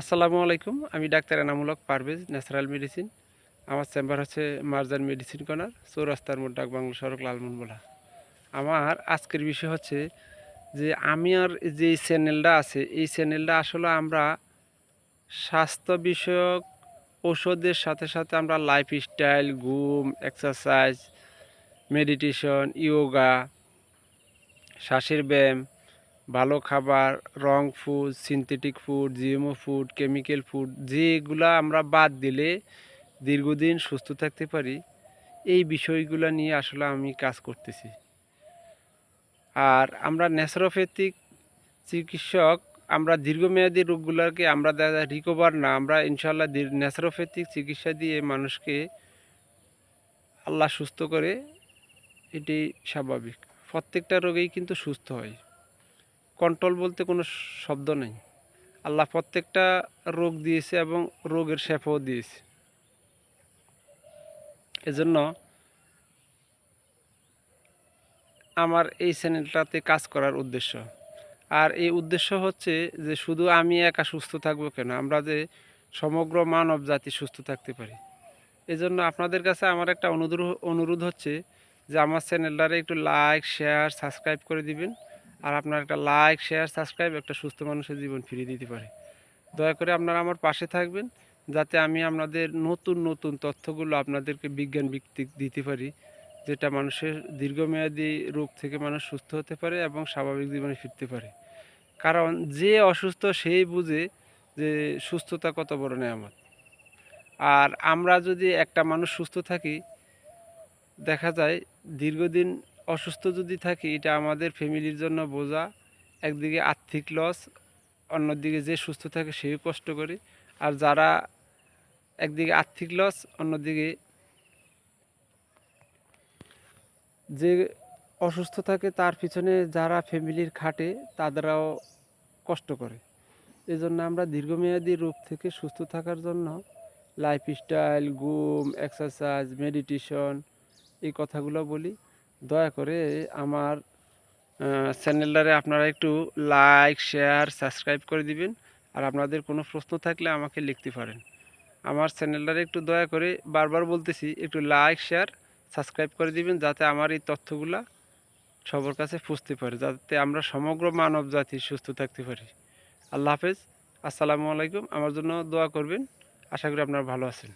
আসসালামু আলাইকুম, আমি ডাক্তার এনামূলক পারভেজ, ন্যাচারাল মেডিসিন। আমার চেম্বার হচ্ছে মার্জান মেডিসিন কর্নার, চৌরাস্তার মোট ডাক বাংলা সড়ক লালমনবলা আমার আজকের বিষয় হচ্ছে যে আমি আর যে চ্যানেলটা আছে, এই চ্যানেলটা আসলে আমরা স্বাস্থ্য বিষয়ক ঔষধের সাথে সাথে আমরা লাইফ স্টাইল ঘুম এক্সারসাইজ মেডিটেশন ইয়োগা শ্বাসের ব্যায়াম ভালো খাবার, wrong food synthetic food GMO food chemical food যেগুলা আমরা বাদ দিলে দীর্ঘদিন সুস্থ থাকতে পারি, এই বিষয়গুলো নিয়ে আসলে আমি কাজ করতেছি। আর আমরা ন্যাচারোপ্যাথিক চিকিৎসক, আমরা দীর্ঘমেয়াদী রোগগুলোকে আমরা রিকভার না, আমরা ইনশাল্লাহ ন্যাচারোপ্যাথিক চিকিৎসা দিয়ে মানুষকে আল্লাহ সুস্থ করে এটি স্বাভাবিক। প্রত্যেকটা রোগেই কিন্তু সুস্থ হয়। কন্ট্রোল বলতে কোনো শব্দ নেই। আল্লাহ প্রত্যেকটা রোগ দিয়েছে এবং রোগের শেফও দিয়েছে। এজন্য আমার এই চ্যানেলটাতে কাজ করার উদ্দেশ্য। আর এই উদ্দেশ্য হচ্ছে যে শুধু আমি একা সুস্থ থাকব কেন, আমরা যে সমগ্র মানব জাতি সুস্থ থাকতে পারি। এজন্য আপনাদের কাছে আমার একটা অনুরোধ অনুরোধ হচ্ছে যে আমার চ্যানেলটারে একটু লাইক শেয়ার সাবস্ক্রাইব করে দিবেন। আর আপনার একটা লাইক শেয়ার সাবস্ক্রাইব একটা সুস্থ মানুষের জীবন ফিরিয়ে দিতে পারে। দয়া করে আপনারা আমার পাশে থাকবেন, যাতে আমি আপনাদের নতুন নতুন তথ্যগুলো আপনাদেরকে বিজ্ঞান ভিত্তিক দিতে পারি, যেটা মানুষের দীর্ঘমেয়াদী রোগ থেকে মানুষ সুস্থ হতে পারে এবং স্বাভাবিক জীবনে ফিরতে পারে। কারণ যে অসুস্থ সেই বুঝে যে সুস্থতা কত বড় নেয়ামত। আর আমরা যদি একটা মানুষ সুস্থ থাকি, দেখা যায় দীর্ঘদিন অসুস্থ যদি থাকি, এটা আমাদের ফ্যামিলির জন্য বোঝা। একদিকে আর্থিক লস অন্যদিকে যে সুস্থ থাকে সেও কষ্ট করে। আর যারা একদিকে আর্থিক লস অন্যদিকে যে অসুস্থ থাকে, তার পিছনে যারা ফ্যামিলির খাটে, তাদেরাও কষ্ট করে। এই জন্য আমরা দীর্ঘমেয়াদী রোগ থেকে সুস্থ থাকার জন্য লাইফ স্টাইল ঘুম এক্সারসাইজ মেডিটেশন এই কথাগুলো বলি। দয়া করে আমার চ্যানেলটারে আপনারা একটু লাইক, শেয়ার, সাবস্ক্রাইব করে দিবেন। আর আপনাদের কোনো প্রশ্ন থাকলে আমাকে লিখতে পারেন। আমার চ্যানেলটারে একটু দয়া করে বারবার বলতেছি, একটু লাইক, শেয়ার, সাবস্ক্রাইব করে দিবেন যাতে আমার এই তথ্যগুলা সবার কাছে পুষতে পারে, যাতে আমরা সমগ্র মানব জাতি সুস্থ থাকতে পারি। আল্লাহ হাফেজ, আসসালামু আলাইকুম। আমার জন্য দোয়া করবেন। আশা করি আপনারা ভালো আছেন।